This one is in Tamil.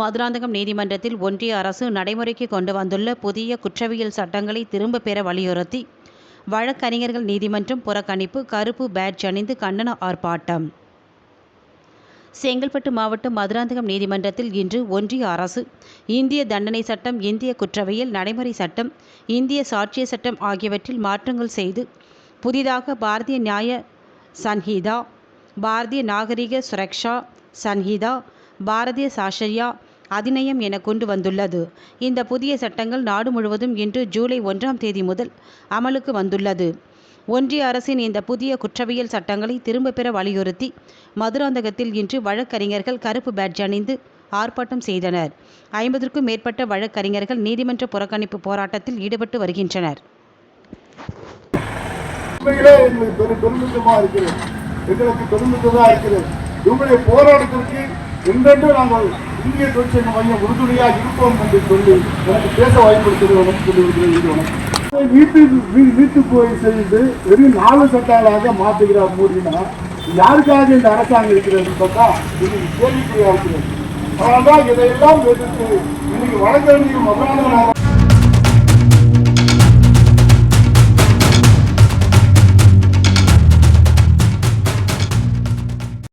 மதுராந்தகம் நீதிமன்றத்தில் ஒன்றிய அரசு நடைமுறைக்கு கொண்டு வந்துள்ள புதிய குற்றவியல் சட்டங்களை திரும்பப் பெற வலியுறுத்தி வழக்கறிஞர்கள் நீதிமன்றம் புறக்கணிப்பு கருப்பு பேட்ஜ் அணிந்து கண்டன ஆர்ப்பாட்டம். செங்கல்பட்டு மாவட்டம் மதுராந்தகம் நீதிமன்றத்தில் இன்று ஒன்றிய அரசு இந்திய தண்டனை சட்டம் இந்திய குற்றவியல் நடைமுறை சட்டம் இந்திய சாட்சிய சட்டம் ஆகியவற்றில் மாற்றங்கள் செய்து புதிதாக பாரதிய நியாய சன்ஹிதா பாரதிய நாகரிக சுரக்ஷா சன்ஹிதா பாரதிய சாஷரியா அதிநயம் என கொண்டு வந்துள்ளது. இந்த புதிய சட்டங்கள் நாடு முழுவதும் இன்று ஜூலை ஒன்றாம் தேதி முதல் அமலுக்கு வந்துள்ளது. ஒன்றிய அரசின் இந்த புதிய குற்றவியல் சட்டங்களை திரும்பப் பெற வலியுறுத்தி மதுராந்தகத்தில் இன்று வழக்கறிஞர்கள் கருப்பு பேட்ஜ் அணிந்து ஆர்ப்பாட்டம் செய்தனர். ஐம்பதற்கும் மேற்பட்ட வழக்கறிஞர்கள் நீதிமன்ற புறக்கணிப்பு போராட்டத்தில் ஈடுபட்டு வருகின்றனர். எங்களுக்கு பெரும் இருக்கிறது எங்களுக்கு இருக்கிறது இவங்களுடைய போராட்டத்திற்கு என்றென்றும் நாங்கள் இந்திய தொழிற்சங்க மையம் உறுதுணையாக இருப்போம் என்று சொல்லி எனக்கு பேச வாய்ப்படுத்தது வணக்கம் சொல்லியிருக்கிறேன் இது வீட்டுக்கு வீ- வீட்டுக்கு போய் செய்து வெறும் நாலு சட்டங்களாக மாற்றுகிறார் மோடினா யாருக்காக இந்த அரசாங்கம் இருக்கிறது பார்த்தா இது கேள்விக்குறியா இருக்கிறது. அதனால்தான் இதையெல்லாம் எதிர்த்து இன்னைக்கு வழக்கறிஞர் மதுராந்தகன்